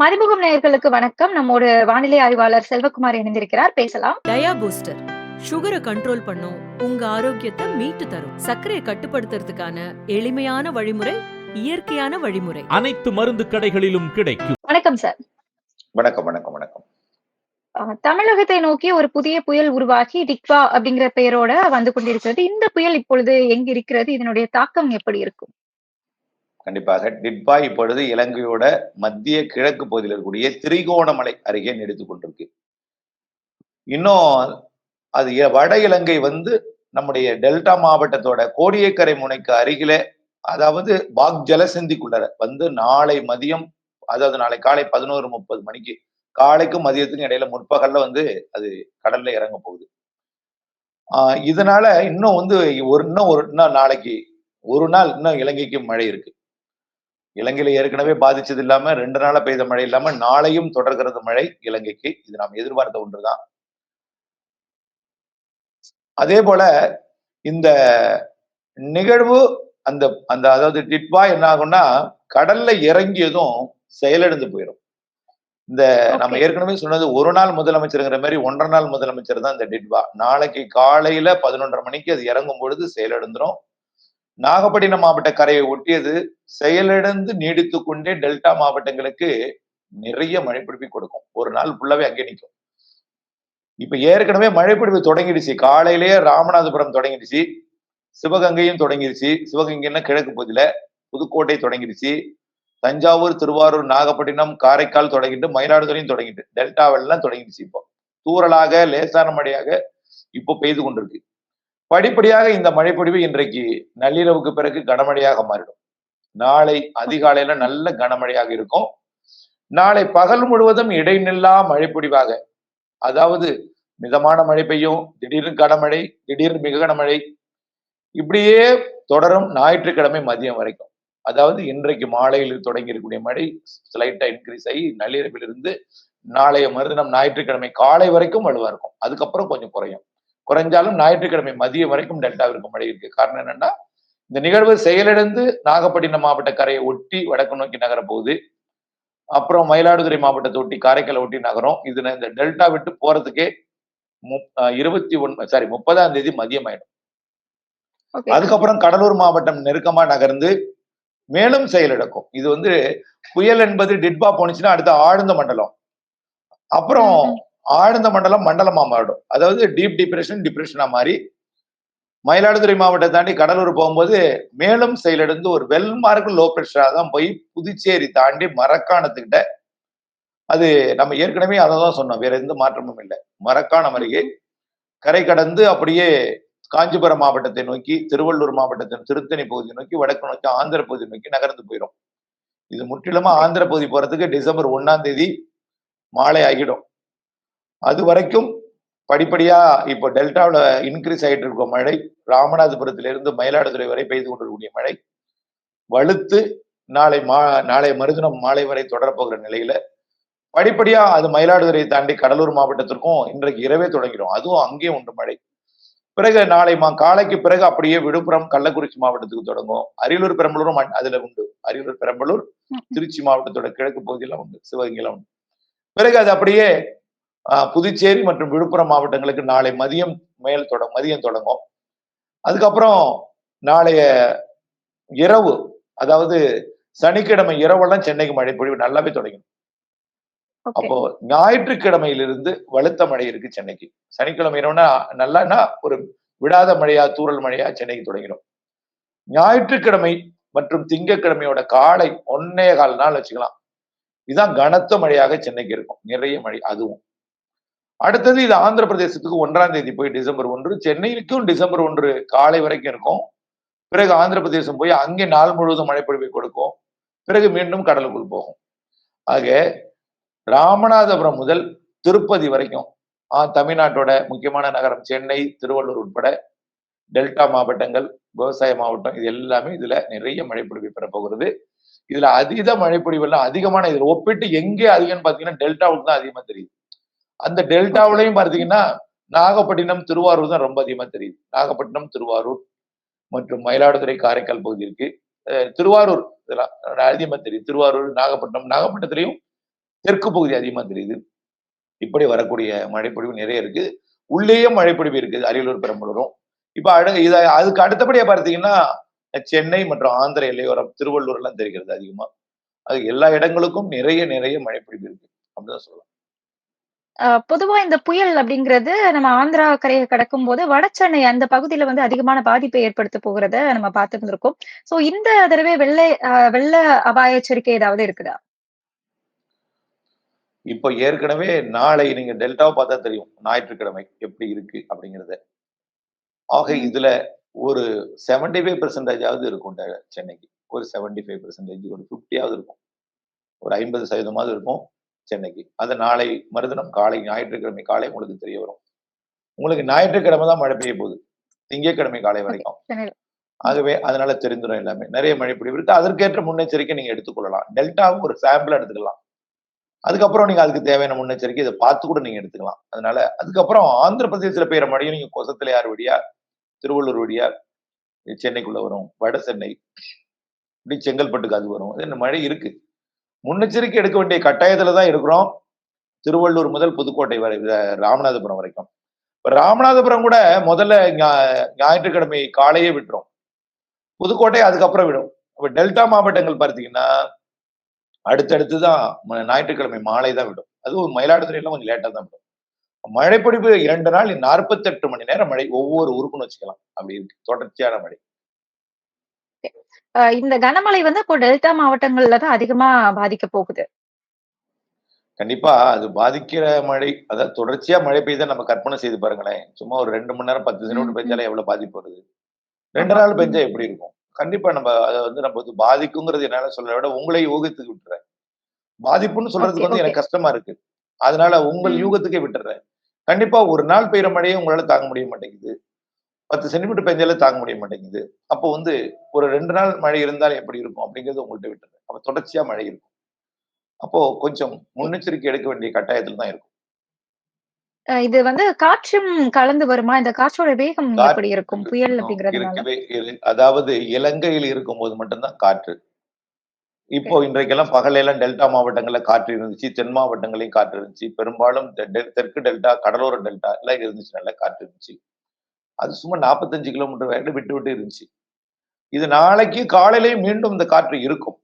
மறைமுகம் நேயர்களுக்கு வணக்கம். நம்மோட வானிலை ஆய்வாளர் செல்வகுமார் இணைந்திருக்கிறார். பேசலாம். டயா பூஸ்டர் சுகரை கண்ட்ரோல் பண்ணும் உங்க ஆரோக்கியத்தை மீட்டு தரும். சர்க்கரையை கட்டுப்படுத்துறதுக்கான எளிமையான வழிமுறை இயற்கையான வழிமுறை. அனைத்து மருந்து கடைகளிலும் கிடைக்கும். வணக்கம் சார் வணக்கம் வணக்கம் வணக்கம். தமிழகத்தை நோக்கி ஒரு புதிய புயல் உருவாகி டிக்வா அப்படிங்கிற பெயரோட வந்து கொண்டிருக்கிறது. இந்த புயல் இப்பொழுது எங்க இருக்கிறது இதனுடைய தாக்கம் எப்படி இருக்கும்? கண்டிப்பாக டிட்பா இப்பொழுது இலங்கையோட மத்திய கிழக்கு பகுதியில் இருக்கக்கூடிய திரிகோணமலை அருகே நீடித்துக் கொண்டிருக்கு. இன்னும் அது வட இலங்கை வந்து நம்முடைய டெல்டா மாவட்டத்தோட கோடியக்கரை முனைக்கு அருகிலே அதாவது பாக் ஜலசந்திக்குள்ளர வந்து நாளை மதியம் அதாவது நாளை காலை பதினோரு முப்பது மணிக்கு காலைக்கும் மதியத்துக்கும் இடையில முற்பகல்ல வந்து அது கடல்ல இறங்க போகுது. ஆஹ் இதனால இன்னும் வந்து ஒரு இன்னும் ஒரு இன்னும் நாளைக்கு ஒரு நாள் இன்னும் இலங்கைக்கு மழை இருக்கு. இலங்கையில ஏற்கனவே பாதிச்சது இல்லாம ரெண்டு நாளா பெய்த மழை இல்லாம நாளையும் தொடர்கிறது மழை இலங்கைக்கு. இது நாம் எதிர்பார்த்த ஒன்றுதான். அதே போல இந்த நிகழ்வு அந்த அந்த அதாவது டிட்வா என்ன ஆகும்னா கடல்ல இறங்கியதும் செயலிழந்து போயிடும் இந்த நம்ம. ஏற்கனவே சொன்னது ஒரு நாள் முதலமைச்சருங்கிற மாதிரி ஒன்றரை நாள் முதலமைச்சர் தான் இந்த டிட்வா. நாளைக்கு காலையில பதினொன்றரை மணிக்கு அது இறங்கும் பொழுது செயலிழந்துரும் நாகப்பட்டினம் மாவட்ட கரையை ஒட்டியது செயலிழந்து நீடித்து கொண்டே டெல்டா மாவட்டங்களுக்கு நிறைய மழைப்பிடிப்பு கொடுக்கும். ஒரு நாள் ஃபுல்லாவே அங்கே நிற்கும். இப்ப ஏற்கனவே மழைப்பிடிப்பு தொடங்கிடுச்சு. காலையிலேயே ராமநாதபுரம் தொடங்கிடுச்சு. சிவகங்கையும் தொடங்கிடுச்சு. சிவகங்கைன்னா கிழக்கு பகுதியில? புதுக்கோட்டை தொடங்கிடுச்சு. தஞ்சாவூர் திருவாரூர் நாகப்பட்டினம் காரைக்கால் தொடங்கிட்டு மயிலாடுதுறையும் தொடங்கிட்டு டெல்டாவெல்லாம் தொடங்கிடுச்சு இப்போ. தூறலாக லேசான மழையாக இப்போ பெய்து கொண்டிருக்கு. படிப்படியாக இந்த மழைப்பொழிவு இன்றைக்கு நள்ளிரவுக்கு பிறகு கனமழையாக மாறிடும். நாளை அதிகாலையில நல்ல கனமழையாக இருக்கும். நாளை பகல் முழுவதும் இடைநில்லா மழைப்பொழிவாக அதாவது மிதமான மழை பெய்யும் திடீர்னு கனமழை திடீர்னு மிக கனமழை இப்படியே தொடரும் ஞாயிற்றுக்கிழமை மதியம் வரைக்கும். அதாவது இன்றைக்கு மாலையில் தொடங்கி இருக்கக்கூடிய மழை ஸ்லைட்டா இன்க்ரீஸ் ஆகி நள்ளிரவிலிருந்து நாளைய மறுதினம் ஞாயிற்றுக்கிழமை காலை வரைக்கும் வலுவா இருக்கும். அதுக்கப்புறம் கொஞ்சம் குறையும். குறைஞ்சாலும் ஞாயிற்றுக்கிழமை மதியம் வரைக்கும் டெல்டாவிற்கு மழை இருக்கு. காரணம் என்னன்னா இந்த நிகழ்வு செயலிழந்து நாகப்பட்டினம் மாவட்ட கரையை ஒட்டி வடக்கு நோக்கி நகர போகுது. அப்புறம் மயிலாடுதுறை மாவட்டத்தை ஒட்டி காரைக்காலை ஒட்டி நகரும். இதுல இந்த டெல்டா விட்டு போறதுக்கே இருபத்தி ஒன்னு சாரி முப்பதாம் தேதி மதியம் ஆயிடும். அதுக்கப்புறம் கடலூர் மாவட்டம் நெருக்கமா நகர்ந்து மேலும் செயலிழக்கும். இது வந்து புயல் என்பது டிட்பா போனுச்சுன்னா அடுத்து ஆழ்ந்த மண்டலம். அப்புறம் ஆழ்ந்த மண்டலம் மண்டலமா மாறிடும் அதாவது டீப் டிப்ரெஷன் டிப்ரெஷனா மாறி மயிலாடுதுறை மாவட்டத்தை தாண்டி கடலூர் போகும்போது மேலும் செயலிழந்து ஒரு வெல் மார்க் லோ பிரஷரா தான் போய் புதுச்சேரி தாண்டி மரக்காணத்துக்கிட்ட அது நம்ம ஏற்கனவே அதை தான் சொன்னோம். வேற எந்த மாற்றமும் இல்லை. மரக்காணம் அருகே கரை கடந்து அப்படியே காஞ்சிபுரம் மாவட்டத்தை நோக்கி திருவள்ளூர் மாவட்டத்தின் திருத்தணி பகுதியை நோக்கி வடக்கு நோக்கி ஆந்திர பகுதி நோக்கி நகர்ந்து போயிடும். இது முற்றிலுமா ஆந்திர பகுதி போறதுக்கு டிசம்பர் ஒன்னாம் தேதி மாலை ஆகிடும். அது வரைக்கும் படிப்படியா இப்போ டெல்டாவில் இன்க்ரீஸ் ஆயிட்டு இருக்க மழை ராமநாதபுரத்திலிருந்து மயிலாடுதுறை வரை பெய்து கொண்டிருக்கக்கூடிய மழை வலுத்து நாளை மா நாளை மறுதினம் மாலை வரை தொடரப்போகிற நிலையில படிப்படியா அது மயிலாடுதுறை தாண்டி கடலூர் மாவட்டத்திற்கும் இன்றைக்கு இரவே தொடங்கிடும். அதுவும் அங்கேயும் உண்டு மழை. பிறகு நாளை மா காலைக்கு பிறகு அப்படியே விழுப்புரம் கள்ளக்குறிச்சி மாவட்டத்துக்கு தொடங்கும். அரியலூர் பெரம்பலூரும் அதுல உண்டு. அரியலூர் பெரம்பலூர். திருச்சி மாவட்டத்தோட கிழக்கு பகுதியெல்லாம் உண்டு. சிவகங்கையில உண்டு. பிறகு அது அப்படியே புதுச்சேரி மற்றும் விழுப்புரம் மாவட்டங்களுக்கு நாளை மதியம் மேல் தொடங்கும் மதியம் தொடங்கும். அதுக்கப்புறம் நாளைய இரவு அதாவது சனிக்கிழமை இரவெல்லாம் சென்னைக்கு மழை பொழிவு நல்லாவே தொடங்கிடும். Okay. அப்போ ஞாயிற்றுக்கிழமையிலிருந்து வலுத்த மழை இருக்கு சென்னைக்கு. சனிக்கிழமை இரவுனா நல்லான்னா ஒரு விடாத மழையா தூறல் மழையா சென்னைக்கு தொடங்கிடும். ஞாயிற்றுக்கிழமை மற்றும் திங்கட்கிழமையோட காலை ஒன்னே கால் நாள் வச்சுக்கலாம். இதுதான் கனத்த மழையாக சென்னைக்கு இருக்கும். நிறைய மழை அதுவும். அடுத்தது இது ஆந்திர பிரதேசத்துக்கு ஒன்றாம் தேதி போய் டிசம்பர் ஒன்று சென்னைக்கும் டிசம்பர் ஒன்று காலை வரைக்கும் இருக்கும். பிறகு ஆந்திர பிரதேசம் போய் அங்கே நாள் முழுவதும் மழைப்பொழிவை கொடுக்கும். பிறகு மீண்டும் கடலுக்குள் போகும். ஆக ராமநாதபுரம் முதல் திருப்பதி வரைக்கும் ஆஹ் தமிழ்நாட்டோட முக்கியமான நகரம் சென்னை திருவள்ளூர் உட்பட டெல்டா மாவட்டங்கள் விவசாய மாவட்டம் இது எல்லாமே இதுல நிறைய மழைப்பொழிவை பெறப்போகிறது. இதுல அதீத மழைப்பொழிவெல்லாம் அதிகமான இதில் ஒப்பிட்டு எங்கே அதிகம்னு பாத்தீங்கன்னா டெல்டாவுக்கு தான் அதிகமா தெரியுது. அந்த டெல்டாவிலையும் பார்த்தீங்கன்னா நாகப்பட்டினம் திருவாரூர் தான் ரொம்ப அதிகமா தெரியுது. நாகப்பட்டினம் திருவாரூர் மற்றும் மயிலாடுதுறை காரைக்கால் பகுதி இருக்கு. திருவாரூர் இதெல்லாம் அதிகமாக தெரியுது. திருவாரூர் நாகப்பட்டினம் நாகப்பட்டினத்துலையும் தெற்கு பகுதி அதிகமா தெரியுது. இப்படி வரக்கூடிய மழைப்பொழிவு நிறைய இருக்கு. உள்ளேயே மழைப்பொழிவு இருக்குது அரியலூர் பெரம்பலூரும். இப்ப அடு இத அதுக்கு அடுத்தபடியா பார்த்தீங்கன்னா சென்னை மற்றும் ஆந்திர எல்லையோரம் திருவள்ளூர் எல்லாம் தெரிகிறது அதிகமா. அது எல்லா இடங்களுக்கும் நிறைய நிறைய மழைப்பொழிவு இருக்கு. அப்படிதான் சொல்லலாம். பொதுவா இந்த புயல் அப்படிங்கிறது நம்ம ஆந்திரா கரையை கடக்கும் போது வட சென்னை அந்த பகுதியில வந்து அதிகமான பாதிப்பை ஏற்படுத்த போகிறத நம்ம பார்த்துருந்திருக்கோம். சோ இந்த தடவை வெள்ளை வெள்ள அபாய எச்சரிக்கை ஏதாவது இருக்குதா? இப்போ ஏற்கனவே நாளை நீங்க டெல்டாவை பார்த்தா தெரியும் ஞாயிற்றுக்கிழமை எப்படி இருக்கு அப்படிங்கறத. ஆக. இதுல ஒரு செவன்டி ஃபைவ் பெர்சன்டேஜாவது இருக்கும் சென்னைக்கு. ஒரு செவன்டி ஃபைவ் பெர்சன்டேஜ் ஒரு ஃபிஃப்டியாவது இருக்கும். ஒரு ஐம்பது சதவீதமாவது இருக்கும். சென்னைக்கு. அது நாளை மறுதினம் காலை ஞாயிற்றுக்கிழமை காலை உங்களுக்கு தெரிய வரும். உங்களுக்கு ஞாயிற்றுக்கிழமை தான் மழை பெய்ய போகுது. திங்கட்கிழமை காலை வரைக்கும். ஆகவே அதனால தெரிந்துடும் எல்லாமே. நிறைய மழை பொழிவு இருக்கு. அதற்கேற்ற முன்னெச்சரிக்கை நீங்க எடுத்துக்கொள்ளலாம். டெல்டாவும் ஒரு சாம்பிள் எடுத்துக்கலாம். அதுக்கப்புறம் நீங்க அதுக்கு தேவையான முன்னெச்சரிக்கை இதை பார்த்து கூட நீங்க எடுத்துக்கலாம். அதனால அதுக்கப்புறம் ஆந்திர பிரதேசத்துல பெய்யற மழையும் நீங்க கொசத்திலையார் வழியா திருவள்ளூர் வழியா சென்னைக்குள்ள வரும். வட சென்னை. இப்படி செங்கல்பட்டுக்கு அது வரும். மழை இருக்கு. முன்னெச்சரிக்கை எடுக்க வேண்டிய கட்டாயத்துல தான் இருக்கிறோம் திருவள்ளூர் முதல் புதுக்கோட்டை வரை ராமநாதபுரம் வரைக்கும். ராமநாதபுரம் கூட முதல்ல ஞா- ஞாயிற்றுக்கிழமை காலையே விட்டுரும். புதுக்கோட்டை அதுக்கப்புறம் விடும். இப்போ டெல்டா மாவட்டங்கள் பார்த்தீங்கன்னா அடுத்தடுத்து தான் ஞாயிற்றுக்கிழமை மாலை தான் விடும். அதுவும் மயிலாடுதுறையில கொஞ்சம் லேட்டாக தான் விடும். மழைப்பொழிவு இரண்டு நாள் நாற்பத்தெட்டு மணி நேரம் மழை ஒவ்வொரு ஊருக்குன்னு வச்சுக்கலாம். அப்படி இருக்கு. தொடர்ச்சியான மழை. இந்த கனமழை வந்து இப்போ டெல்டா மாவட்டங்கள்ல தான் அதிகமா பாதிக்க போகுது. கண்டிப்பா அது பாதிக்கிற மழை அதாவது தொடர்ச்சியா மழை பெய்தா நம்ம கற்பனை செய்து பாருங்களேன். சும்மா ஒரு ரெண்டு மணி நேரம் பத்து சென்டிமீட்டர். பெஞ்சாலே எவ்வளவு பாதிப்பு வருது? ரெண்டு நாள். பெஞ்சா எப்படி இருக்கும்? கண்டிப்பா நம்ம அதை வந்து நம்ம வந்து பாதிக்குங்கிறது என்னால சொல்றதை விட உங்களை யூகத்துக்கு விட்டுறேன். பாதிப்புன்னு சொல்றதுக்கு வந்து எனக்கு கஷ்டமா இருக்கு. அதனால உங்கள் யூகத்துக்கே விட்டுறேன். கண்டிப்பா ஒரு நாள் பெய்யற மழையை உங்களால தாங்க முடிய மாட்டேங்குது. பத்து சென்டிமீட்டர் பெஞ்சாலே தாங்க முடிய மாட்டேங்குது. அப்போ வந்து ஒரு ரெண்டு நாள் மழை இருந்தால் எப்படி இருக்கும்? அப்படிங்கறது உங்கள்கிட்ட விட்டுறேன். அப்ப தொடர்ச்சியா மழை இருக்கும். அப்போ கொஞ்சம் முன்னெச்சரிக்கை எடுக்க வேண்டிய கட்டாயத்துல தான் இருக்கும். இது வந்து காற்றும் கலந்து வருமா? இந்த காற்றோட வேகம் எப்படி இருக்கும்? புயல் அதாவது இலங்கையில் இருக்கும்போது மட்டும்தான் காற்று. இப்போ இன்றைக்கெல்லாம் பகல்ல எல்லாம் டெல்டா மாவட்டங்கள்ல காற்று இருந்துச்சு. தென் மாவட்டங்களையும் காற்று இருந்துச்சு. பெரும்பாலும் தெற்கு டெல்டா கடலோர டெல்டா எல்லாம் இருந்துச்சு. நல்ல காற்று இருந்துச்சு. அது சும்மா நாற்பத்தஞ்சு கிலோமீட்டர் வேக விட்டு விட்டு இருந்துச்சு. இது நாளைக்கு காலையிலேயே மீண்டும் இந்த காற்று இருக்கும்.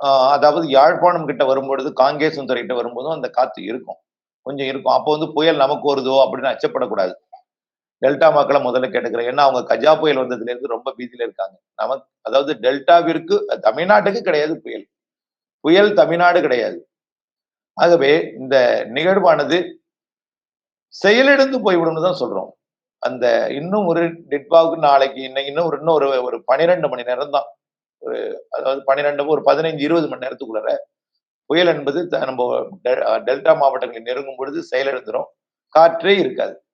ஆஹ் அதாவது யாழ்ப்பாணம் கிட்ட வரும்பொழுது காங்கேசன் கிட்ட வரும்போதும் அந்த காற்று இருக்கும். கொஞ்சம் இருக்கும். அப்போ வந்து புயல் நமக்கு வருதோ அப்படின்னு அச்சப்படக்கூடாது. டெல்டா மக்களை முதல்ல கேட்டுக்கிறேன். ஏன்னா அவங்க கஜா புயல் வந்ததுல இருந்து ரொம்ப பீதியில இருக்காங்க. நமக்கு அதாவது டெல்டாவிற்கு தமிழ்நாட்டுக்கு கிடையாது புயல். புயல் தமிழ்நாடு கிடையாது. ஆகவே இந்த நிகழ்வானது செயலிழந்து போய்விடும் தான் சொல்றோம். அந்த இன்னும் ஒரு டிட்பாவுக்கு நாளைக்கு இன்னைக்கு இன்னும் ஒரு இன்னும் ஒரு ஒரு பன்னிரெண்டு மணி நேரம் தான். ஒரு அதாவது பன்னிரெண்டு ஒரு பதினைஞ்சு இருபது மணி நேரத்துக்குள்ளார புயல் என்பது த- நம்ம டெ- டெல்டா மாவட்டங்களை நெருங்கும் பொழுது செயலிழந்துடும் காற்றே இருக்காது.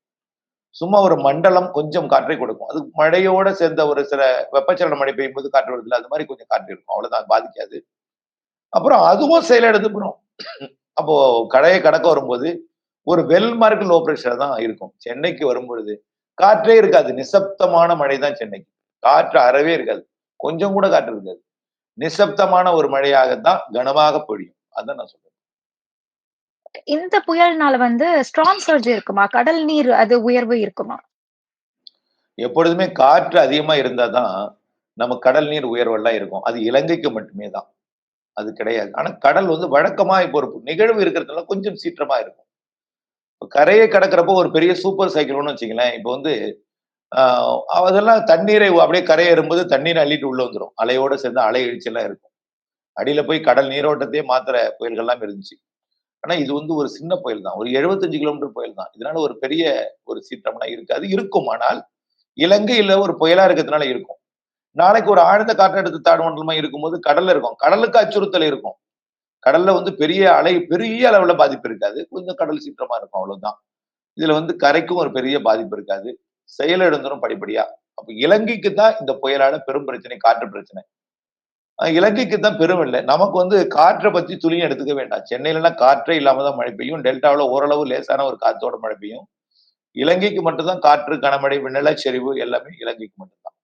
சும்மா ஒரு மண்டலம் கொஞ்சம் காற்றை கொடுக்கும். அது மழையோட சேர்ந்த ஒரு சில வெப்பச்சலன மழை பெய்யும் போது காற்று வருதுல அது மாதிரி கொஞ்சம் காற்று இருக்கும். அவ்வளவுதான் பாதிக்காது. அப்புறம் அதுவும் செயலிழந்து போயிடும் அப்போ கடையை கடக்க வரும்போது ஒரு வெல் மார்க் லோ ப்ரெஷர் தான் இருக்கும். சென்னைக்கு வரும்பொழுது காற்றே இருக்காது. நிசப்தமான மழை தான் சென்னைக்கு காற்று அறவே இருக்காது. கொஞ்சம் கூட காற்று இருக்காது. நிசப்தமான ஒரு மழையாகத்தான் கனமாக பொழியும். அதான் நான் சொல்றேன். இந்த புயல்னால வந்து ஸ்ட்ராங் சர்ஜ் இருக்குமா? கடல் நீர் அது உயர்வு இருக்குமா? எப்பொழுதுமே காற்று அதிகமா இருந்தாதான் நம்ம கடல் நீர் உயர்வெல்லாம் இருக்கும். அது இலங்கைக்கு மட்டுமே தான். அது கிடையாது. ஆனா கடல் வந்து வழக்கமா இப்போ ஒரு நிகழ்வு இருக்கிறதுனால கொஞ்சம் சீற்றமா இருக்கும். கரையை கடக்கிறப்போ ஒரு பெரிய சூப்பர் சைக்கிள்னு வச்சுங்களேன் இப்போ வந்து ஆஹ் அதெல்லாம் தண்ணீரை அப்படியே கரையேறும்போது தண்ணீரை அள்ளிட்டு உள்ள வந்துடும் அலையோட சேர்ந்து அலை எழுச்சியெல்லாம் இருக்கும். அடியில போய் கடல் நீரோட்டத்தையே மாத்துற புயல்கள்லாம் இருந்துச்சு. ஆனா இது வந்து ஒரு சின்ன புயல் தான். ஒரு 75 கிலோமீட்டர் புயல் தான். இதனால ஒரு பெரிய ஒரு சீற்றம்லாம் இருக்காது இருக்கும். ஆனால் இலங்கையில ஒரு புயலா இருக்கிறதுனால இருக்கும். நாளைக்கு ஒரு ஆழ்ந்த காற்றழுத்த தாழ்வு இருக்கும்போது கடல்ல இருக்கும். கடலுக்கு அச்சுறுத்தல் இருக்கும். கடல்ல வந்து பெரிய அலை பெரிய அளவுல பாதிப்பு இருக்காது. கொஞ்சம் கடல் சீற்றமா இருக்கும் அவ்வளவுதான். இதுல வந்து கரைக்கும் ஒரு பெரிய பாதிப்பு இருக்காது. செயலிழந்துரும் படிப்படியா. அப்ப இலங்கைக்கு தான் இந்த புயலால பெரும் பிரச்சனை காற்று பிரச்சனை. இலங்கைக்கு தான் பெரும் இல்லை. நமக்கு வந்து காற்றை பத்தி துளியும் எடுத்துக்க வேண்டாம். சென்னையில காற்றே இல்லாம தான் மழை பெய்யும். டெல்டாவில் ஓரளவு லேசான ஒரு காத்தோட மழை பெய்யும். இலங்கைக்கு மட்டும்தான் காற்று கனமழை நிலச்சரிவு எல்லாமே இலங்கைக்கு மட்டும்தான்.